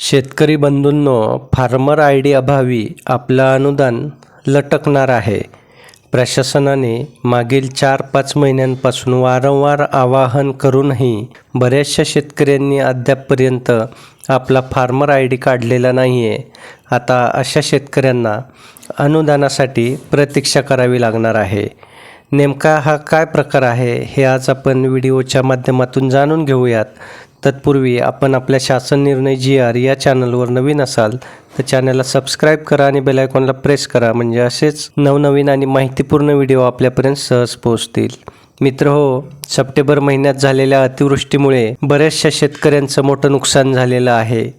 शेतकरी बंधूंनो farmer I D अभावी आपलं अनुदान लटकणार आहे. प्रशासनाने मागील चार पाच महिन्यांपासून वारंवार आवाहन करूनही बऱ्याचशा शेतकऱ्यांनी अद्यापपर्यंत आपला फार्मर आय डी काढलेला नाही आहे आता अशा शेतकऱ्यांना अनुदानासाठी प्रतीक्षा करावी लागणार आहे. नेमका हा काय प्रकार आहे हे आज आपण व्हिडिओच्या माध्यमातून जाणून घेऊयात. तत्पूर्वी आपण आपल्या शासन निर्णय जी आर या चॅनलवर नवीन असाल तर चॅनलला सबस्क्राईब करा आणि बेल आयकॉनला प्रेस करा म्हणजे असेच नवनवीन आणि माहितीपूर्ण व्हिडिओ आपल्यापर्यंत सहज पोहोचतील. मित्र हो सप्टेंबर महिन्यात झालेल्या अतिवृष्टीमुळे बऱ्याचशा शेतकऱ्यांचं मोठं नुकसान झालेलं आहे.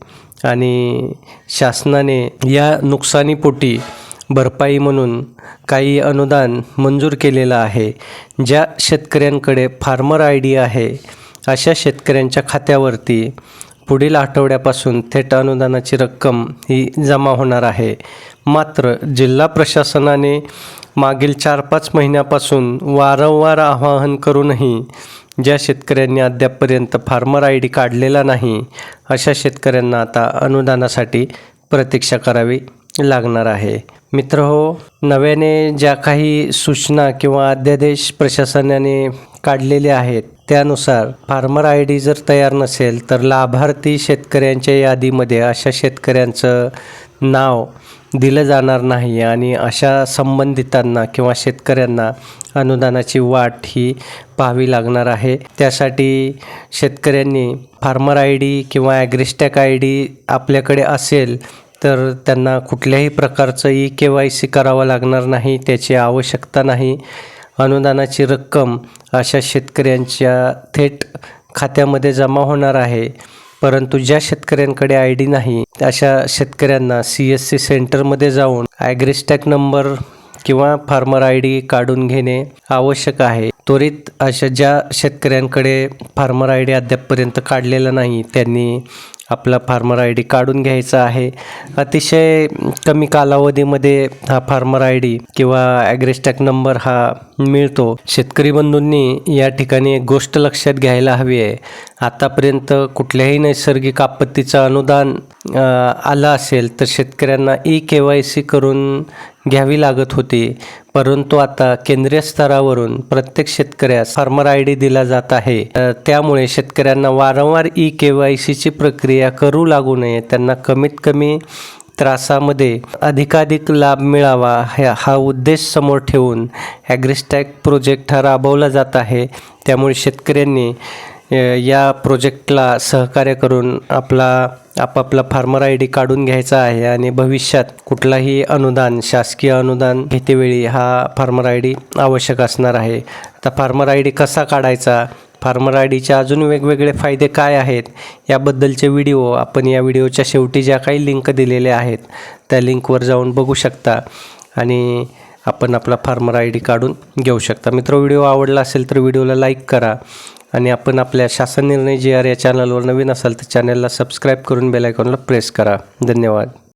आणि शासनाने या नुकसानीपोटी भरपाई म्हणून काही अनुदान मंजूर केलेलं आहे. ज्या शेतकऱ्यांकडे फार्मर आय डी आहे अशा शेतकऱ्यांच्या खात्यावरती पुढील आठवड्यापासून थेट अनुदानाची रक्कम ही जमा होणार आहे. मात्र जिल्हा प्रशासनाने मागील चार पाच महिन्यापासून वारंवार आवाहन करूनही ज्या शेतकऱ्यांनी अद्यापपर्यंत फार्मर आय डी काढलेला नाही अशा शेतकऱ्यांना आता अनुदानासाठी प्रतीक्षा करावी लागणार आहे. मित्र हो नव्याने ज्या काही सूचना किंवा अध्यादेश प्रशासनाने काढलेले आहेत. त्यानुसार फार्मर आय डी जर तयार नसेल तर लाभार्थी शेतकऱ्यांच्या यादीमध्ये अशा शेतकऱ्यांचं नाव दिलं जाणार नाही आणि अशा संबंधितांना किंवा शेतकऱ्यांना अनुदानाची वाट ही पाहावी लागणार आहे. त्यासाठी शेतकऱ्यांनी फार्मर आय डी किंवा ॲग्रिस्टॅक आय डी आपल्याकडे असेल तर त्यांना कुठल्याही प्रकारचं ई के वाय सी करावं लागणार नाही त्याची आवश्यकता नाही. अनुदानाची रक्कम अशा शेतकऱ्यांच्या थेट खात्यामध्ये जमा होणार आहे. परंतु ज्या शेतकऱ्यांकडे आय डी नाही अशा शेतकऱ्यांना सी एस सी सेंटरमध्ये जाऊन ॲग्रेस्टॅक नंबर किंवा फार्मर आय डी काढून घेणे आवश्यक आहे. त्वरित अशा ज्या शेतकऱ्यांकडे फार्मर आय डी अद्यापपर्यंत काढलेला नाही त्यांनी आपला फार्मर आय डी काढून घ्यायचा आहे. अतिशय कमी कालावधीमध्ये हा फार्मर आय डी किंवा ॲग्रेस्टॅक नंबर हा मिळतो. शेतकरी बंधूंनी या ठिकाणी एक गोष्ट लक्षात घ्यायला हवी आहे. आतापर्यंत कुठल्याही नैसर्गिक आपत्तीचं अनुदान आलं असेल तर शेतकऱ्यांना ई के वाय सी करून घ्यावी लागत होती. परंतु आता केंद्रीय स्तरावरून प्रत्येक शेतकऱ्यास फार्मर आय डी दिला जात आहे. त्यामुळे शेतकऱ्यांना वारंवार ई के वाय सीची प्रक्रिया करू लागू नये. त्यांना कमीत कमी त्रासामध्ये अधिकाधिक लाभ मिळावा ह्या हा उद्देश समोर ठेवून ॲग्रिस्टॅक प्रोजेक्ट हा राबवला जात आहे. त्यामुळे शेतकऱ्यांनी या प्रोजेक्टला सहकार्य करून आपला आपापला फार्मर आय डी काढून घ्यायचा आहे आणि भविष्यात कुठलाही अनुदान शासकीय अनुदान घेतेवेळी हा फार्मर आय डी आवश्यक असणार आहे. आता फार्मर आय डी कसा काढायचा? फार्मर आय डीचे अजून वेगवेगळे फायदे काय आहेत? याबद्दलचे व्हिडिओ आपण या व्हिडिओच्या शेवटी ज्या काही लिंक दिलेल्या आहेत त्या लिंकवर जाऊन बघू शकता आणि आपण आपला फार्मर आय डी काढून घेऊ शकता. मित्र व्हिडिओ आवडला असेल तर व्हिडिओला लाईक करा. आणि आपण आपल्या शासन निर्णय जी आर या चॅनलवर नवीन असाल तर चॅनलला सबस्क्राईब करून बेलायकॉनला प्रेस करा. धन्यवाद.